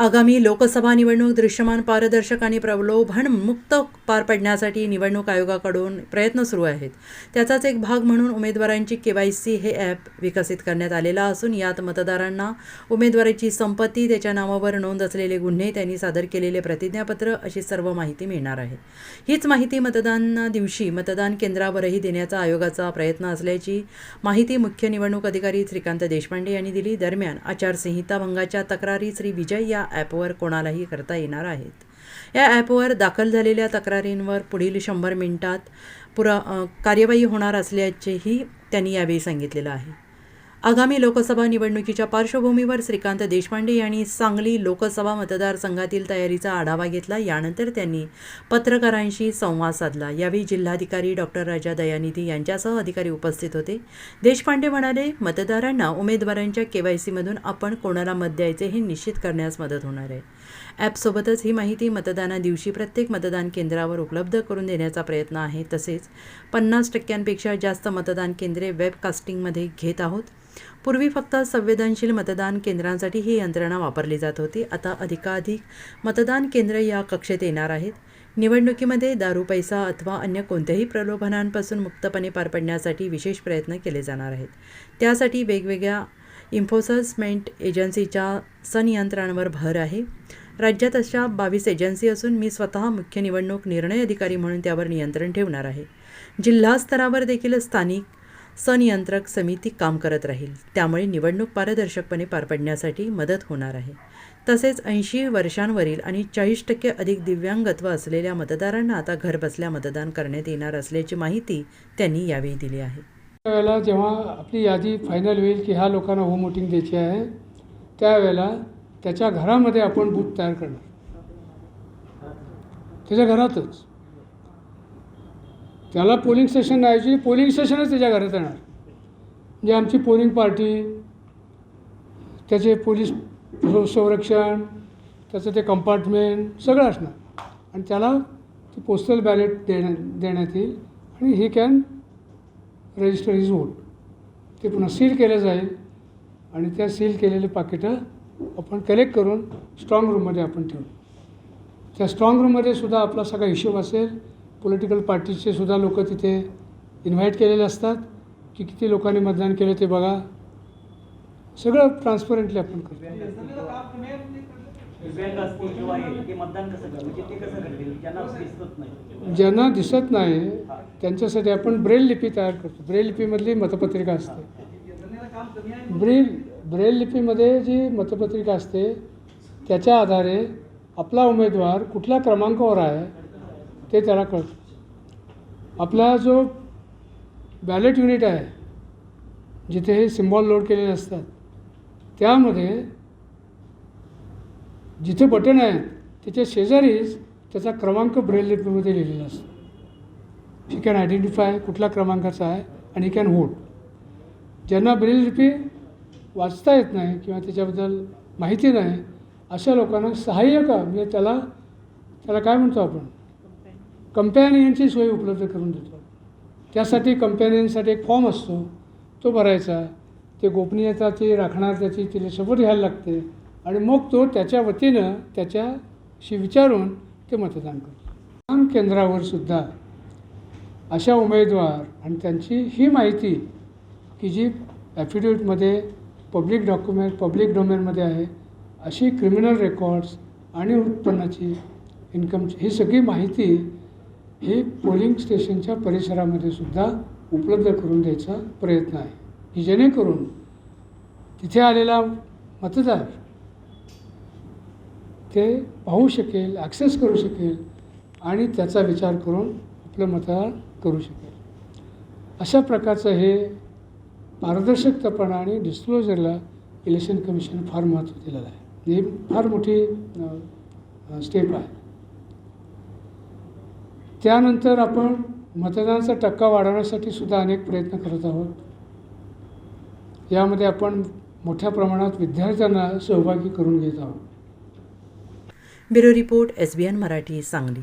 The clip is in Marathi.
आगामी लोकसभा निवडणूक दृश्यमान पारदर्शक आणि प्रलोभन मुक्त पार पडण्यासाठी निवडणूक आयोगाकडून प्रयत्न सुरू आहेत. त्याचाच एक भाग म्हणून उमेदवारांची के वाय सी हे ॲप विकसित करण्यात आलेलं असून यात मतदारांना उमेदवाराची संपत्ती त्याच्या नावावर नोंद असलेले गुन्हे त्यांनी सादर केलेले प्रतिज्ञापत्र अशी सर्व माहिती मिळणार आहे. हीच माहिती मतदाना दिवशी मतदान केंद्रावरही देण्याचा आयोगाचा प्रयत्न असल्याची माहिती मुख्य निवडणूक अधिकारी श्रीकांत देशपांडे यांनी दिली. दरम्यान आचारसंहिता भंगाच्या तक्रारी श्री विजय या ॲपवर कोणालाही करता येणार आहेत. या ॲपवर दाखल झालेल्या तक्रारींवर पुढील शंभर मिनिटात पुरा कार्यवाही होणार असल्याचेही त्यांनी यावेळी सांगितलेलं आहे. आगामी लोकसभा निवडणुकीच्या पार्श्वभूमीवर श्रीकांत देशपांडे यांनी सांगली लोकसभा मतदारसंघातील तयारीचा आढावा घेतला. यानंतर त्यांनी पत्रकारांशी संवाद साधला. यावेळी जिल्हाधिकारी डॉक्टर राजा दयानिधी यांच्यासह अधिकारी उपस्थित होते. देशपांडे म्हणाले मतदारांना उमेदवारांच्या के वाय सीमधून आपण कोणाला मत द्यायचे हे निश्चित करण्यास मदत होणार आहे. ॲपसोबतच ही माहिती मतदाना दिवशी प्रत्येक मतदान केंद्रावर उपलब्ध करून देण्याचा प्रयत्न आहे. तसेच पन्नास टक्क्यांपेक्षा जास्त मतदान केंद्रे वेबकास्टिंगमध्ये घेत आहोत. पूर्वी फक्त संवेदनशील मतदान केंद्रांसाठी ही यंत्रणा वापरली जात होती. आता अधिकाधिक मतदान केंद्र या कक्षेत येणार आहेत. निवडणुकीमध्ये दारू पैसा अथवा अन्य कोणत्याही प्रलोभनांपासून मुक्तपणे पार पडण्यासाठी विशेष प्रयत्न केले जाणार आहेत. त्यासाठी वेगवेगळ्या इन्फोसमेंट एजन्सीच्या संनियंत्रणावर भर आहे. राज्यात अशा बावीस एजन्सी असून मी स्वतः मुख्य निवडणूक निर्णय अधिकारी म्हणून त्यावर नियंत्रण ठेवणार आहे. जिल्हा स्तरावर देखील स्थानिक सनियंत्रक समिती काम करत राहील. त्यामुळे निवडणूक पारदर्शकपणे पार पडण्यासाठी मदत होणार आहे. तसेच ऐंशी वर्षांवरील आणि चाळीस टक्के अधिक दिव्यांगत्व असलेल्या मतदारांना आता घरबसल्या मतदान करण्यात येणार असल्याची माहिती त्यांनी यावेळी दिली आहे. त्यावेळेला जेव्हा आपली यादी फायनल होईल की ह्या लोकांना होम वोटिंग द्यायची आहे त्यावेळेला त्याच्या घरामध्ये आपण बूथ तयार करणार. त्याच्या घरातच. त्याला पोलिंग स्टेशन नाही पोलिंग स्टेशनच त्याच्या घरात येणार म्हणजे आमची पोलिंग पार्टी त्याचे पोलीस संरक्षण त्याचं ते कंपार्टमेंट सगळं असणार. आणि त्याला ते पोस्टल बॅलेट देण्या देण्यात येईल आणि he can register his vote ते पुन्हा सील केलं जाईल आणि त्या सील केलेले पाकिटं आपण कलेक्ट करून स्ट्रॉंग रूममध्ये आपण ठेवू. त्या स्ट्रॉंग रूममध्ये सुद्धा आपला सगळा हिशोब असेल. पॉलिटिकल पार्टीचे सुद्धा लोक तिथे इन्व्हाइट केलेले असतात की किती लोकांनी मतदान केलं ते बघा. सगळं ट्रान्सपरंटली आपण करतो. ज्यांना दिसत नाही त्यांच्यासाठी आपण ब्रेल लिपी तयार करतो. ब्रेल लिपीमधली मतपत्रिका असते. ब्रेल ब्रेल लिपीमध्ये जी मतपत्रिका असते त्याच्या आधारे आपला उमेदवार कुठल्या क्रमांकावर आहे ते त्याला कळतं. आपला जो बॅलेट युनिट आहे जिथे हे सिम्बॉल लोड केलेले असतात त्यामध्ये जिथे बटन आहे त्याच्या शेजारीच त्याचा क्रमांक ब्रेल लिपीमध्ये लिहिलेला असतो. ही कॅन आयडेंटिफाय कुठल्या क्रमांकाचा आहे आणि ही कॅन होट ज्यांना ब्रेल लिपी वाचता येत नाही किंवा त्याच्याबद्दल माहिती नाही अशा लोकांना सहाय्य का म्हणजे त्याला त्याला काय म्हणतो आपण? कंपॅनियनची सोय उपलब्ध करून देतो. त्यासाठी कंपॅनियनसाठी एक फॉर्म असतो. तो भरायचा. ते गोपनीयता ती राखणार त्याची तिला शपथ घ्यायला लागते. आणि मग तो त्याच्या वतीनं त्याच्याशी विचारून ते मतदान करतो. मतदान केंद्रावर सुद्धा अशा उमेदवार आणि त्यांची ही माहिती की जी ॲफिडेविटमध्ये पब्लिक डॉक्युमेंट पब्लिक डोमेनमध्ये आहे अशी क्रिमिनल रेकॉर्ड्स आणि उत्पन्नाची इन्कमची ही सगळी माहिती हे पोलिंग स्टेशनच्या परिसरामध्ये सुद्धा उपलब्ध करून द्यायचा प्रयत्न आहे. की जेणेकरून तिथे आलेला मतदार ते पाहू शकेल ॲक्सेस करू शकेल आणि त्याचा विचार करून आपलं मतदान करू शकेल. अशा प्रकारचं हे पारदर्शकतापणा आणि डिस्क्लोजरला इलेक्शन कमिशन फार महत्त्व दिलेलं आहे. ही फार मोठी स्टेप आहे. त्यानंतर आपण मतदानाचा टक्का वाढवण्यासाठी सुद्धा अनेक प्रयत्न करत आहोत. यामध्ये आपण मोठ्या प्रमाणात विद्यार्थ्यांना सहभागी करून घेत आहोत. Bureau report S B N Marathi Sangli.